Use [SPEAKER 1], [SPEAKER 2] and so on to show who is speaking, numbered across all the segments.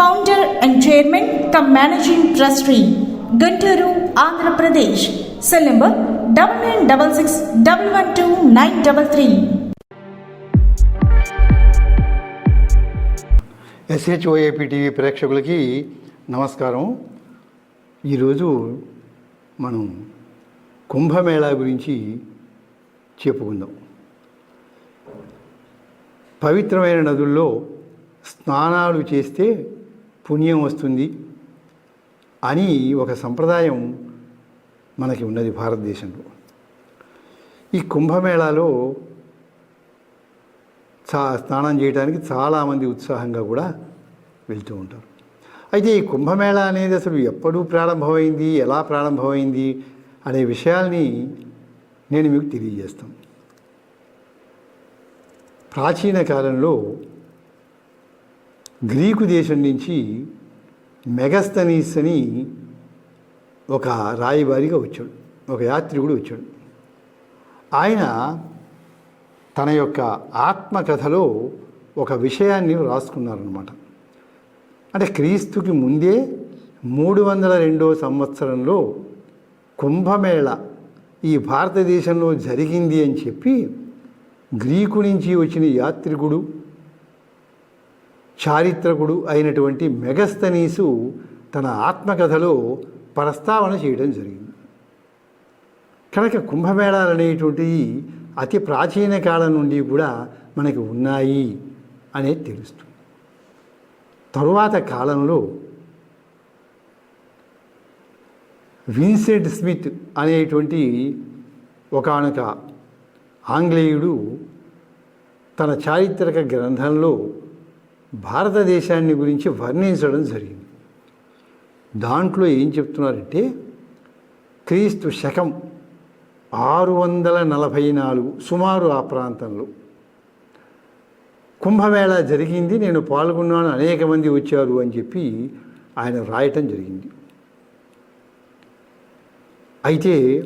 [SPEAKER 1] Founder and chairman cum managing trustee Guntur Andhra Pradesh cell number double nine double six double one two nine double three
[SPEAKER 2] ఎస్హెచ్ఓఏపీ TV ప్రేక్షకులకి నమస్కారం. ఈరోజు మనం కుంభమేళా గురించి చెప్పుకుందాం. పవిత్రమైన నదుల్లో స్నానాలు చేస్తే పుణ్యం వస్తుంది అని ఒక సంప్రదాయం మనకి ఉన్నది భారతదేశంలో. ఈ కుంభమేళాలో చా స్నానం చేయడానికి చాలామంది ఉత్సాహంగా కూడా వెళ్తూ ఉంటారు. అయితే ఈ కుంభమేళా అనేది అసలు ఎప్పుడు ప్రారంభమైంది ఎలా ప్రారంభమైంది అనే విషయాల్ని నేను మీకు తెలియజేస్తాను. ప్రాచీన కాలంలో గ్రీకు దేశం నుంచి మెగస్తనీస్ అని ఒక రాయబారిగా వచ్చాడు ఒక యాత్రికుడు వచ్చాడు. ఆయన తన యొక్క ఆత్మకథలో ఒక విషయాన్ని రాసుకున్నారనమాట అంటే క్రీస్తుకి ముందే మూడు వందల రెండో సంవత్సరంలో కుంభమేళ ఈ భారతదేశంలో జరిగింది అని చెప్పి గ్రీకు నుంచి వచ్చిన యాత్రికుడు చారిత్రకుడు అయినటువంటి మెగస్తనీసు తన ఆత్మకథలో ప్రస్తావన చేయడం జరిగింది. కనుక కుంభమేళాలు అనేటువంటివి అతి ప్రాచీన కాలం నుండి కూడా మనకి ఉన్నాయి అనేది తెలుస్తుంది. తరువాత కాలంలో విన్సెంట్ స్మిత్ అనేటువంటి ఒకానొక ఆంగ్లేయుడు తన చారిత్రక గ్రంథంలో భారతదేశాన్ని గురించి వర్ణించడం జరిగింది. దాంట్లో ఏం చెప్తున్నారంటే క్రీస్తు శకం ఆరు వందల నలభై నాలుగు సుమారు ఆ ప్రాంతంలో. కుంభమేళ జరిగింది నేను పాల్గొన్నాను అనేక మంది వచ్చారు అని చెప్పి ఆయన రాయటం జరిగింది. అయితే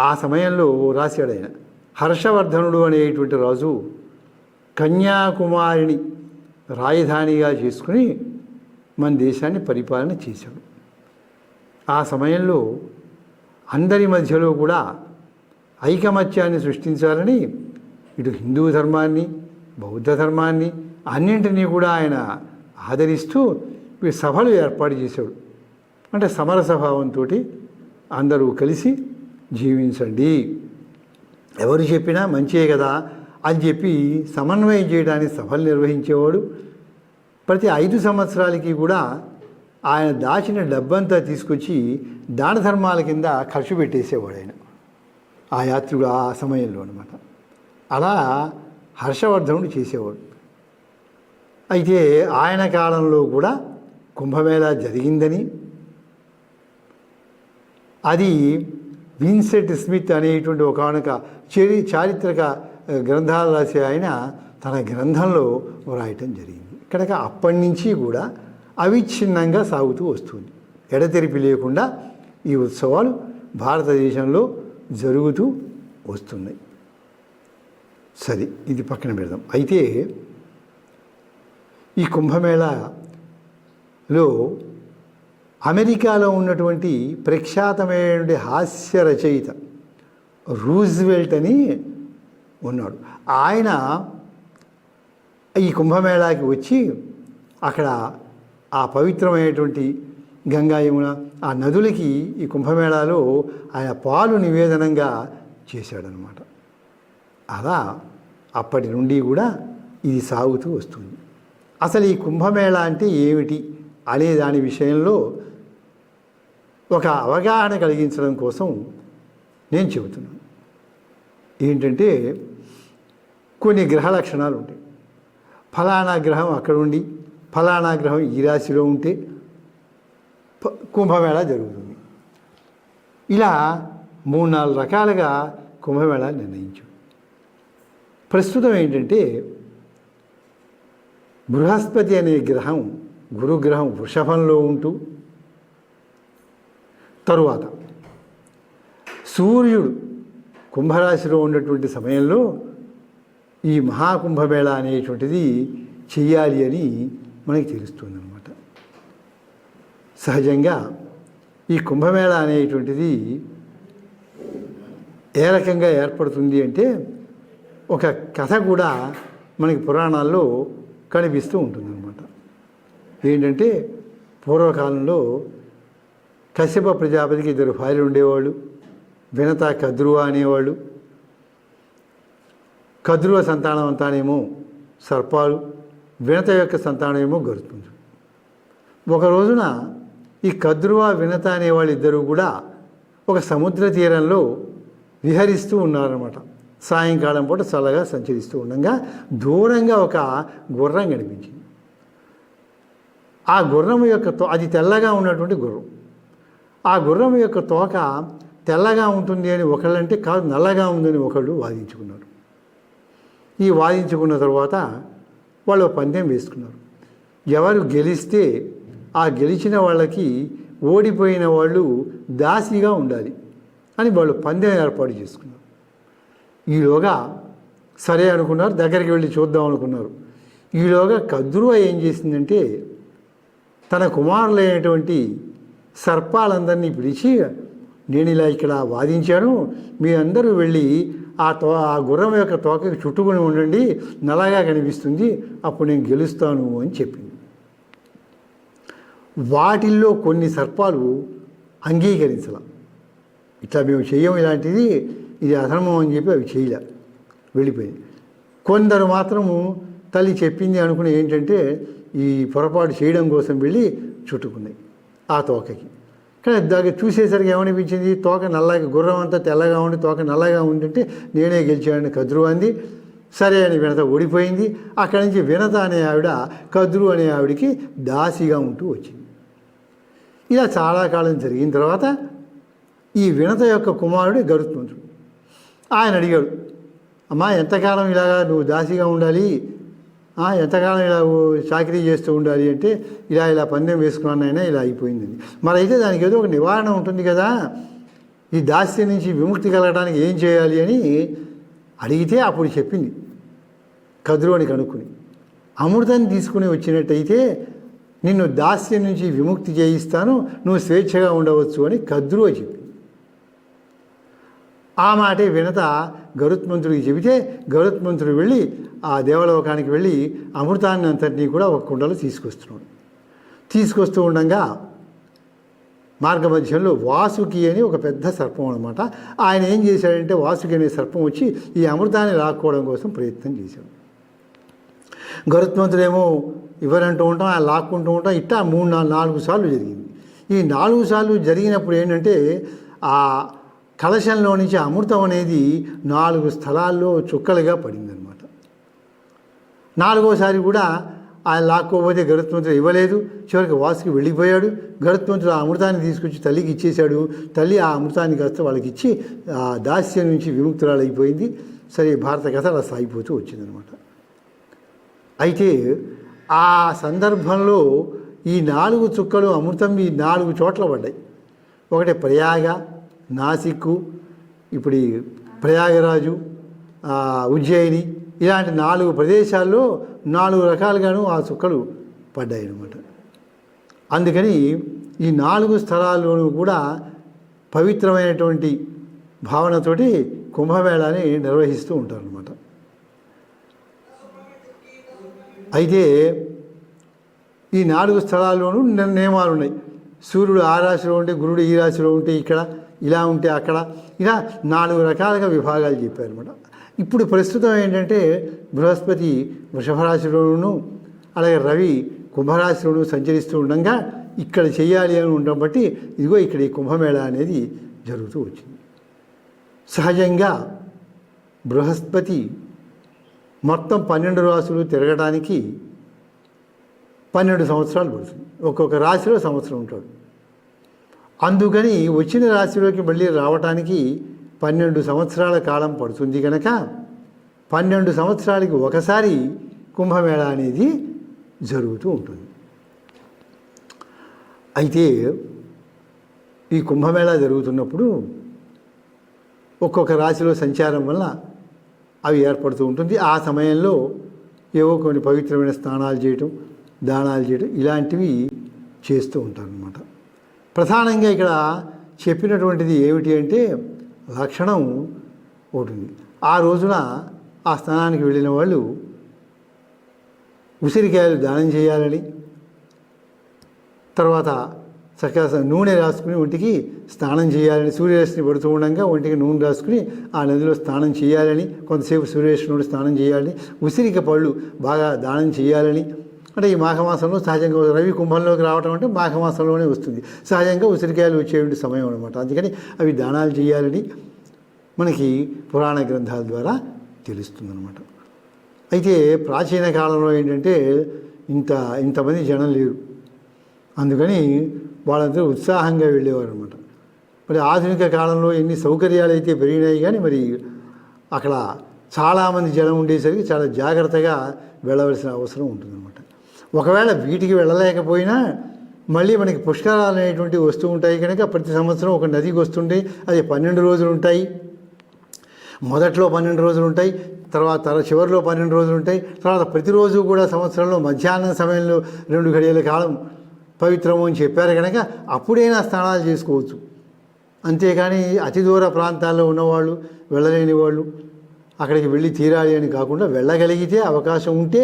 [SPEAKER 2] ఆ సమయంలో రాశాడు ఆయన హర్షవర్ధనుడు అనేటువంటి రాజు కన్యాకుమారిని రాజధానిగా చేసుకుని మన దేశాన్ని పరిపాలన చేశాడు. ఆ సమయంలో అందరి మధ్యలో కూడా ఐకమత్యాన్ని సృష్టించాలని ఇటు హిందూ ధర్మాన్ని బౌద్ధ ధర్మాన్ని అన్నింటినీ కూడా ఆయన ఆదరిస్తూ సభలు ఏర్పాటు చేశాడు. అంటే సమర స్వభావంతో అందరూ కలిసి జీవించండి. ఎవరు చెప్పినా మంచియే కదా అని చెప్పి సమన్వయం చేయడానికి సభలు నిర్వహించేవాడు. ప్రతి ఐదు సంవత్సరాలకి కూడా ఆయన దాచిన డబ్బంతా తీసుకొచ్చి దాన ధర్మాల కింద ఖర్చు పెట్టేసేవాడు ఆయన. ఆ యాత్రికుడు ఆ సమయంలో అనమాట అలా హర్షవర్ధనుడు చేసేవాడు. అయితే ఆయన కాలంలో కూడా కుంభమేళా జరిగిందని. అది విన్సెట్ స్మిత్ అనేటువంటి ఒకనొక చరి చారిత్రక గ్రంథాలు రాసే ఆయన తన గ్రంథంలో వ్రాయటం జరిగింది. కనుక అప్పటి నుంచి కూడా అవిచ్ఛిన్నంగా సాగుతూ వస్తుంది. ఎడతెరిపి లేకుండా ఈ ఉత్సవాలు భారతదేశంలో జరుగుతూ వస్తున్నాయి. సరే ఇది పక్కన పెడదాం. అయితే ఈ కుంభమేళాలో అమెరికాలో ఉన్నటువంటి ప్రఖ్యాతమైనటువంటి హాస్య రచయిత రూజ్వెల్ట్ అని ఉన్నాడు. ఆయన ఈ కుంభమేళాకి వచ్చి అక్కడ ఆ పవిత్రమైనటువంటి గంగా యమున ఆ నదులకి ఈ కుంభమేళాలో ఆయన పాలు నివేదనంగా చేశాడనమాట అలా అప్పటి నుండి కూడా ఇది సాగుతూ వస్తుంది. అసలు ఈ కుంభమేళా అంటే ఏమిటి అనే దాని విషయంలో ఒక అవగాహన కలిగించడం కోసం నేను చెబుతున్నాను. ఏంటంటే కొన్ని గ్రహ లక్షణాలు ఉంటాయి. ఫలానా గ్రహం అక్కడ ఉండి ఫలానా గ్రహం ఈ రాశిలో ఉంటే ప- జరుగుతుంది. ఇలా మూడు నాలుగు రకాలుగా కుంభమేళ నిర్ణయించు. ప్రస్తుతం ఏంటంటే బృహస్పతి అనే గ్రహం గురుగ్రహం వృషభంలో ఉంటూ తరువాత సూర్యుడు కుంభరాశిలో ఉన్నటువంటి సమయంలో ఈ మహాకుంభమేళ అనేటువంటిది చెయ్యాలి అని మనకి తెలుస్తుంది అనమాట సహజంగా ఈ కుంభమేళ అనేటువంటిది ఏ రకంగా ఏర్పడుతుంది అంటే ఒక కథ కూడా మనకి పురాణాల్లో కనిపిస్తూ ఉంటుందన్నమాట. ఏంటంటే పూర్వకాలంలో కశ్యప ప్రజాపతికి ఇద్దరు భార్యలు ఉండేవాళ్ళు వినత కద్రువ అనేవాళ్ళు కదురువ సంతానం అంతానేమో సర్పాలు వినత యొక్క సంతానమేమో గరుత్మంతుడు ఒక రోజున ఈ కద్రువ వినత అనే వాళ్ళిద్దరూ కూడా ఒక సముద్ర తీరంలో విహరిస్తూ ఉన్నారన్నమాట. సాయంకాలం పూట చల్లగా సంచరిస్తూ ఉండగా దూరంగా ఒక గుర్రం కనిపించింది. ఆ గుర్రం యొక్క తో అది తెల్లగా ఉన్నటువంటి గుర్రం. ఆ గుర్రం యొక్క తోక తెల్లగా ఉంటుంది అని ఒకళ్ళంటే కాదు నల్లగా ఉందని ఒకళ్ళు వాదించుకున్నారు. ఈ వాదించుకున్న తర్వాత వాళ్ళు పందెం వేసుకున్నారు. ఎవరు గెలిస్తే ఆ గెలిచిన వాళ్ళకి ఓడిపోయిన వాళ్ళు దాసిగా ఉండాలి అని వాళ్ళు పందెం ఏర్పాటు చేసుకున్నారు. ఈలోగా సరే అనుకున్నారు దగ్గరికి వెళ్ళి చూద్దాం అనుకున్నారు. ఈలోగా కద్రువ ఏం చేసిందంటే తన కుమారులైనటువంటి సర్పాలందరినీ పిలిచి నేను ఇలా ఇక్కడ వాదించాను. మీరందరూ వెళ్ళి ఆ తో ఆ గుర్రం యొక్క తోకకి చుట్టుకుని ఉండండి. నల్లగా కనిపిస్తుంది. అప్పుడు నేను గెలుస్తాను అని చెప్పింది. వాటిల్లో కొన్ని సర్పాలు అంగీకరించాల. ఇట్లా మేము చెయ్యం ఇలాంటిది. ఇది అధర్మం అని చెప్పి అవి చేయలే వెళ్ళిపోయింది. కొందరు మాత్రము తల్లి చెప్పింది అనుకుని ఏంటంటే ఈ పొరపాటు చేయడం కోసం వెళ్ళి చుట్టుకున్నాయి ఆ తోకకి. కానీ దగ్గర చూసేసరికి ఏమనిపించింది? తోక నల్లగా గుర్రం అంతా తెల్లగా ఉండి తోక నల్లగా ఉండింటే నేనే గెలిచాడని కదురు అంది. సరే అని వినత ఓడిపోయింది. అక్కడి నుంచి వినత అనే ఆవిడ కదురు అనే ఆవిడికి దాసిగా ఉంటూ వచ్చింది. ఇలా చాలా కాలం జరిగిన తర్వాత ఈ వినత యొక్క కుమారుడు గరుత్మంతుడు. ఆయన అడిగాడు అమ్మా ఎంతకాలం ఇలాగా నువ్వు దాసిగా ఉండాలి? ఎంతకాలం ఇలా చాకరీ చేస్తూ ఉండాలి అంటే ఇలా ఇలా పందెం వేసుకున్నానైనా ఇలా అయిపోయిందండి మరి అయితే దానికి ఏదో ఒక నివారణ ఉంటుంది కదా. ఈ దాస్యం నుంచి విముక్తి కలగడానికి ఏం చేయాలి అని అడిగితే అప్పుడు చెప్పింది. కదురుని కనుక్కుని అమృతాన్ని తీసుకుని వచ్చినట్టయితే నిన్ను దాస్యం నుంచి విముక్తి చేయిస్తాను నువ్వు స్వేచ్ఛగా ఉండవచ్చు అని కద్రువ చెప్పింది. ఆ మాటే వినత గరుత్మంతుడికి చెబితే గరుత్మంతుడు వెళ్ళి ఆ దేవలోకానికి వెళ్ళి అమృతాన్ని అంతటినీ కూడా ఒక కుండలో తీసుకొస్తున్నాడు. తీసుకొస్తూ ఉండగా మార్గ మధ్యంలో వాసుకి అని ఒక పెద్ద సర్పం అనమాట ఆయన ఏం చేశాడంటే వాసుకి అనే సర్పం వచ్చి ఈ అమృతాన్ని లాక్కోవడం కోసం ప్రయత్నం చేశాడు. గరుత్మంతుడేమో ఇవ్వరంటూ ఉంటాం ఆయన లాక్కుంటూ ఉంటాం. ఇట్టా మూడు నాలుగు నాలుగు సార్లు జరిగింది. ఈ నాలుగు సార్లు జరిగినప్పుడు ఏంటంటే ఆ కలశంలో నుంచి అమృతం అనేది నాలుగు స్థలాల్లో చుక్కలుగా పడిందనమాట నాలుగోసారి కూడా ఆయన లాక్కోపోతే గరుత్మంతుడు ఇవ్వలేదు. చివరికి వాసుకి వెళ్ళిపోయాడు. గరుత్మంతుడు ఆ అమృతాన్ని తీసుకొచ్చి తల్లికి ఇచ్చేశాడు. తల్లి ఆ అమృతాన్ని కాస్త వాళ్ళకి ఇచ్చి ఆ దాస్యం నుంచి విముక్తురాలు అయిపోయింది సరే భారత కథ అలా సాగిపోతూ వచ్చిందనమాట అయితే ఆ సందర్భంలో ఈ నాలుగు చుక్కలు అమృతం ఈ నాలుగు చోట్ల పడ్డాయి. ఒకటి ప్రయాగ నాసిక్కు ఇప్పుడు ప్రయాగరాజు ఉజ్జయిని ఇలాంటి నాలుగు ప్రదేశాల్లో నాలుగు రకాలుగాను ఆ చుక్కలు పడ్డాయి అన్నమాట అందుకని ఈ నాలుగు స్థలాల్లోనూ కూడా పవిత్రమైనటువంటి భావనతోటి కుంభమేళాని నిర్వహిస్తూ ఉంటారనమాట అయితే ఈ నాలుగు స్థలాల్లోనూ ని- నియమాలు ఉన్నాయి సూర్యుడు ఆ రాశిలో ఉంటే గురుడు ఈ రాశిలో ఉంటే ఇక్కడ ఇలా ఉంటే అక్కడ ఇలా నాలుగు రకాలుగా విభాగాలు చెప్పారన్నమాట. ఇప్పుడు ప్రస్తుతం ఏంటంటే బృహస్పతి వృషభ రాశిలోనూ అలాగే రవి కుంభరాశిలోనూ సంచరిస్తూ ఉండగా ఇక్కడ చేయాలి అని ఉండడం బట్టి ఇదిగో ఇక్కడ ఈ కుంభమేళ అనేది జరుగుతూ వచ్చింది. సహజంగా బృహస్పతి మొత్తం పన్నెండు రాసులు తిరగడానికి పన్నెండు సంవత్సరాలు పడుతుంది. ఒక్కొక్క రాశిలో సంవత్సరం ఉంటాడు అందుకని వచ్చిన రాశిలోకి మళ్ళీ రావటానికి పన్నెండు సంవత్సరాల కాలం పడుతుంది కనుక పన్నెండు సంవత్సరాలకి ఒకసారి కుంభమేళ అనేది జరుగుతూ ఉంటుంది. అయితే ఈ కుంభమేళ జరుగుతున్నప్పుడు ఒక్కొక్క రాశిలో సంచారం వల్ల అవి ఏర్పడుతూ ఉంటుంది. ఆ సమయంలో ఏవో కొన్ని పవిత్రమైన స్నానాలు చేయటం దానాలు చేయడం ఇలాంటివి చేస్తూ ఉంటారనమాట ప్రధానంగా ఇక్కడ చెప్పినటువంటిది ఏమిటి అంటే లక్షణం ఉంటుంది ఆ రోజున ఆ స్నానానికి వెళ్ళిన వాళ్ళు ఉసిరికాయలు దానం చేయాలని తర్వాత చక్కగా నూనె రాసుకుని ఒంటికి స్నానం చేయాలని సూర్యరశ్మి పడుతూ ఉండగా ఒంటికి నూనె రాసుకుని ఆ నదిలో స్నానం చేయాలని కొంతసేపు సూర్యరశ్మిలో స్నానం చేయాలని ఉసిరిక పళ్ళు బాగా దానం చేయాలని అంటే ఈ మాఘమాసంలో సహజంగా రవి కుంభంలోకి రావడం అంటే మాఘమాసంలోనే వస్తుంది. సహజంగా ఉసిరికాయలు వచ్చేటువంటి సమయం అనమాట అందుకని అవి దానాలు చేయాలని మనకి పురాణ గ్రంథాల ద్వారా తెలుస్తుందన్నమాట. అయితే ప్రాచీన కాలంలో ఏంటంటే ఇంత ఇంతమంది జనం లేరు. అందుకని వాళ్ళందరూ ఉత్సాహంగా వెళ్ళేవారు అనమాట మరి ఆధునిక కాలంలో ఎన్ని సౌకర్యాలు అయితే పెరిగినాయి కానీ మరి అక్కడ చాలామంది జనం ఉండేసరికి చాలా జాగ్రత్తగా వెళ్ళవలసిన అవసరం ఉంటుందన్నమాట. ఒకవేళ వీటికి వెళ్ళలేకపోయినా మళ్ళీ మనకి పుష్కరాలు అనేటువంటివి వస్తూ ఉంటాయి కనుక ప్రతి సంవత్సరం ఒక నదికి వస్తుండే అది పన్నెండు రోజులు ఉంటాయి. మొదట్లో పన్నెండు రోజులు ఉంటాయి తర్వాత చివరిలో పన్నెండు రోజులు ఉంటాయి తర్వాత ప్రతిరోజు కూడా సంవత్సరంలో మధ్యాహ్నం సమయంలో రెండు గడియల కాలం పవిత్రము అని చెప్పారు కనుక అప్పుడైనా స్నానాలు చేసుకోవచ్చు. అంతేకాని అతి దూర ప్రాంతాల్లో ఉన్నవాళ్ళు వెళ్ళలేని వాళ్ళు అక్కడికి వెళ్ళి తీరాలి అని కాకుండా వెళ్ళగలిగితే అవకాశం ఉంటే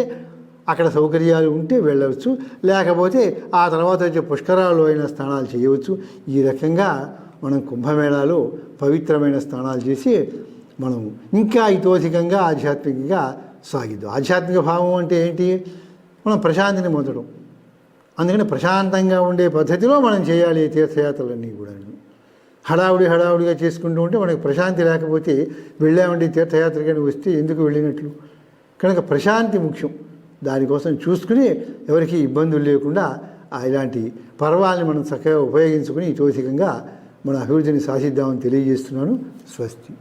[SPEAKER 2] అక్కడ సౌకర్యాలు ఉంటే వెళ్ళవచ్చు. లేకపోతే ఆ తర్వాత వచ్చే పుష్కరాలు అయిన స్నానాలు చేయవచ్చు. ఈ రకంగా మనం కుంభమేళాలో పవిత్రమైన స్నానాలు చేసి మనం ఇంకా ఇతోధికంగా ఆధ్యాత్మికంగా సాగిద్దాం. ఆధ్యాత్మిక భావం అంటే ఏంటి? మనం ప్రశాంతిని పొందడం. అందుకని ప్రశాంతంగా ఉండే పద్ధతిలో మనం చేయాలి తీర్థయాత్రలన్నీ కూడా. హడావుడి హడావుడిగా చేసుకుంటూ ఉంటే మనకు ప్రశాంతి లేకపోతే వెళ్ళామండి తీర్థయాత్రకని వస్తే ఎందుకు వెళ్ళినట్లు? కనుక ప్రశాంతి ముఖ్యం. దానికోసం చూసుకుని ఎవరికి ఇబ్బందులు లేకుండా ఇలాంటి పర్వాలని మనం చక్కగా ఉపయోగించుకుని ఇతోధికంగా మన అభివృద్ధిని సాధిద్దామని తెలియజేస్తున్నాను. స్వస్తి.